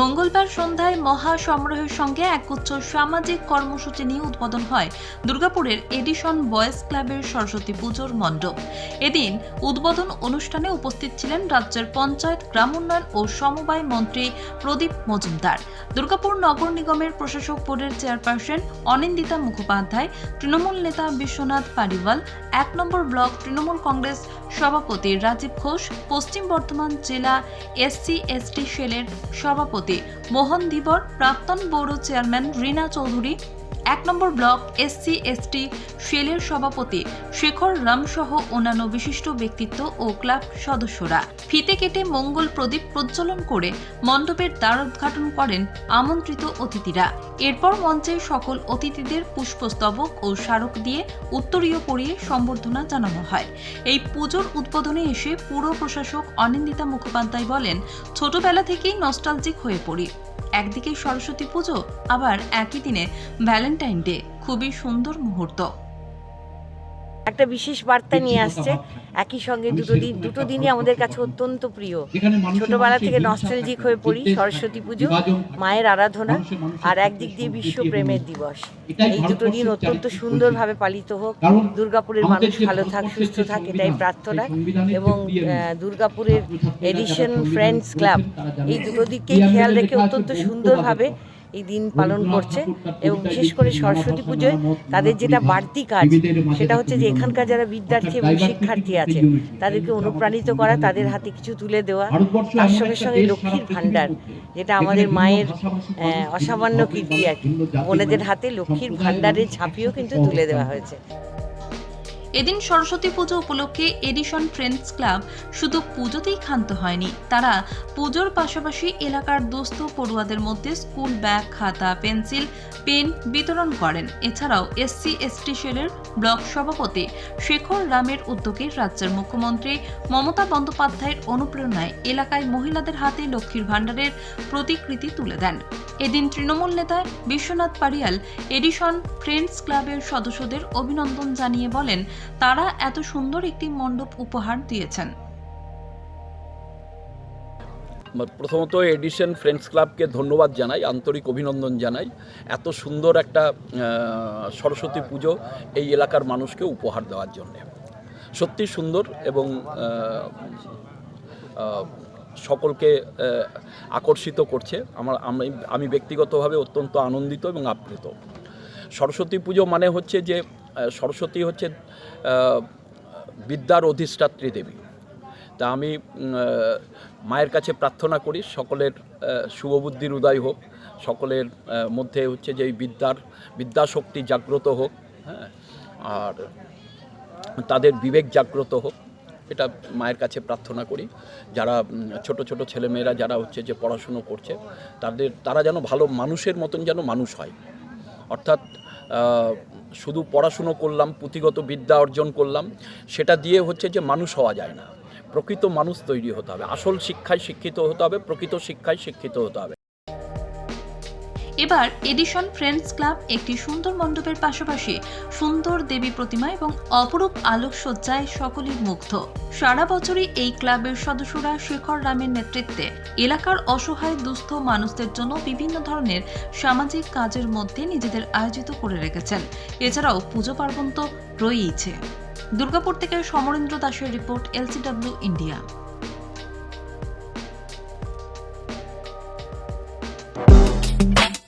মঙ্গলবার সন্ধ্যায় মহা সমারোহের সঙ্গে একগুচ্ছ সামাজিক কর্মসূচি নিয়ে উদ্বোধন হয় দুর্গাপুরের এডিশন বয়েজ ক্লাবের সরস্বতী পুজোর মণ্ডপ। এদিন উদ্বোধন অনুষ্ঠানে উপস্থিত ছিলেন রাজ্যের পঞ্চায়েত গ্রাম উন্নয়ন ও সমবায় মন্ত্রী প্রদীপ মজুমদার। দুর্গাপুর নগর নিগমের প্রশাসক বোর্ডের চেয়ারপারসন অনিন্দিতা মুখোপাধ্যায়, তৃণমূল নেতা বিশ্বনাথ পারিওয়াল, এক নম্বর ব্লক তৃণমূল কংগ্রেস সভাপতি রাজীব ঘোষ, পশ্চিম বর্ধমান জেলা এসসি এসটি সেলের সভাপতি মোহন ধীবর প্রাক্তন বড় চেয়ারম্যান রীনা চৌধুরী এক নম্বর ব্লক এসসি, এসটি, সেলের সভাপতি শেখর রাম সহ অন্যান্য বিশিষ্ট ব্যক্তিত্ব ও ক্লাব সদস্যরা। ফিতে কেটে মঙ্গল প্রদীপ প্রজ্বলন করে মণ্ডপের দ্বার উদ্ঘাটন করেন আমন্ত্রিত অতিথিরা। এরপর মঞ্চে সকল অতিথিদের পুষ্পস্তবক ও স্মারক দিয়ে উত্তরীয় পরিয়ে সম্বর্ধনা জানানো হয়। এই পুজোর উদ্বোধনে এসে পুর প্রশাসক অনিন্দিতা মুখোপাধ্যায় বলেন, ছোটবেলা থেকেই নস্টালজিক হয়ে পড়ি। একদিকে সরস্বতী পুজো আবার একই দিনে ভ্যালেন্টাইন ডে খুবই সুন্দর মুহূর্ত। একটা বিশেষ বার্তা নিয়ে আসছে। একই সঙ্গে দুটো দিন দুটো দিনই আমাদের কাছে অত্যন্ত প্রিয়। ছোটবেলা থেকে নস্টালজিক হয়ে পড়ি সরস্বতী পুজো মায়ের আরাধনা আর একদিক দিয়ে বিশ্ব প্রেমের দিবস। এই দুটো দিন অত্যন্ত সুন্দরভাবে পালিত হোক। দুর্গাপুরের মানুষ ভালো থাক সুস্থ থাক এটাই প্রার্থনা। এবং দুর্গাপুরের এডিশন ফ্রেন্ডস ক্লাব এই দুটো দিককেই খেয়াল রেখে অত্যন্ত সুন্দরভাবে এই দিন পালন করছে এবং বিশেষ করে সরস্বতী পুজোয় তাদের যেটা বাড়তি কাজ সেটা হচ্ছে যে এখানকার যারা বিদ্যার্থী এবং শিক্ষার্থী আছে তাদেরকে অনুপ্রাণিত করা তাদের হাতে কিছু তুলে দেওয়া তার সঙ্গে সঙ্গে লক্ষ্মীর ভাণ্ডার যেটা আমাদের মায়ের অসামান্য কীর্তি আর কি। বোনেদের হাতে লক্ষ্মীর ভাণ্ডারের ঝাঁপিও কিন্তু তুলে দেওয়া হয়েছে। এদিন সরস্বতী পুজো উপলক্ষে এডিশন ফ্রেন্ডস ক্লাব শুধু পুজোতেই ক্ষান্ত হয়নি। তারা পুজোর পাশাপাশি এলাকার দোস্ত পড়ুয়াদের মধ্যে স্কুল ব্যাগ, খাতা, পেন্সিল, পেন বিতরণ করেন। এছাড়াও এসসি, এসটি সেলের ব্লক সভাপতি শেখর রামের উদ্যোগে রাজ্যের মুখ্যমন্ত্রী মমতা বন্দ্যোপাধ্যায়ের অনুপ্রেরণায় এলাকায় মহিলাদের হাতে লক্ষ্মীর ভাণ্ডারের প্রতিকৃতি তুলে দেন। এদিন তৃণমূল নেতা বিশ্বনাথ পারিয়াল এডিশন ফ্রেন্ডস ক্লাবের সদস্যদের অভিনন্দন জানিয়ে বলেন তারা এত সুন্দর একটি মণ্ডপ উপহার দিয়েছেন। প্রথমত এডিশন ফ্রেন্ডস ক্লাবকে ধন্যবাদ জানাই, আন্তরিক অভিনন্দন জানাই। এত সুন্দর একটা সরস্বতী পুজো এই এলাকার মানুষকে উপহার দেওয়ার জন্যে। সত্যি সুন্দর এবং সকলকে আকর্ষিত করছে। আমার, আমি আমি ব্যক্তিগতভাবে অত্যন্ত আনন্দিত এবং আপ্লুত। সরস্বতী পুজো মানে হচ্ছে যে সরস্বতী হচ্ছে বিদ্যার অধিষ্ঠাত্রী দেবী। তা আমি মায়ের কাছে প্রার্থনা করি, সকলের শুভবুদ্ধির উদয় হোক, সকলের মধ্যে হচ্ছে যে বিদ্যার, বিদ্যাশক্তি জাগ্রত হোক হ্যাঁ আর তাদের বিবেক জাগ্রত হোক, এটা মায়ের কাছে প্রার্থনা করি। যারা ছোট ছোট ছেলেমেয়েরা যারা হচ্ছে যে পড়াশুনো করছে, তাদের, তারা যেন ভালো মানুষের মতন যেন মানুষ হয়। অর্থাৎ শুধু পড়াশুনো করলাম, পুঁথিগত বিদ্যা অর্জন করলাম, সেটা দিয়ে হচ্ছে যে মানুষ হওয়া যায় না। প্রকৃত মানুষ তৈরি হতে হবে। আসল শিক্ষায় শিক্ষিত হতে হবে, প্রকৃত শিক্ষায় শিক্ষিত হতে হবে। এবার এডিশন ফ্রেন্ডস ক্লাব একটি সুন্দর মণ্ডপের পাশাপাশি সুন্দর দেবী প্রতিমা এবং অপরূপ আলোকসজ্জায় সকলেই মুগ্ধ। সারা বছরই এই ক্লাবের সদস্যরা শেখর রামের নেতৃত্বে এলাকার অসহায় দুস্থ মানুষদের জন্য বিভিন্ন ধরনের সামাজিক কাজের মধ্যে নিজেদের আয়োজিত করে রেখেছেন। এছাড়াও পুজো পার্বণ তো রয়েইছে। দুর্গাপুর থেকে সমরেন্দ্র দাসের রিপোর্ট এলসিডব্লিউ ইন্ডিয়া।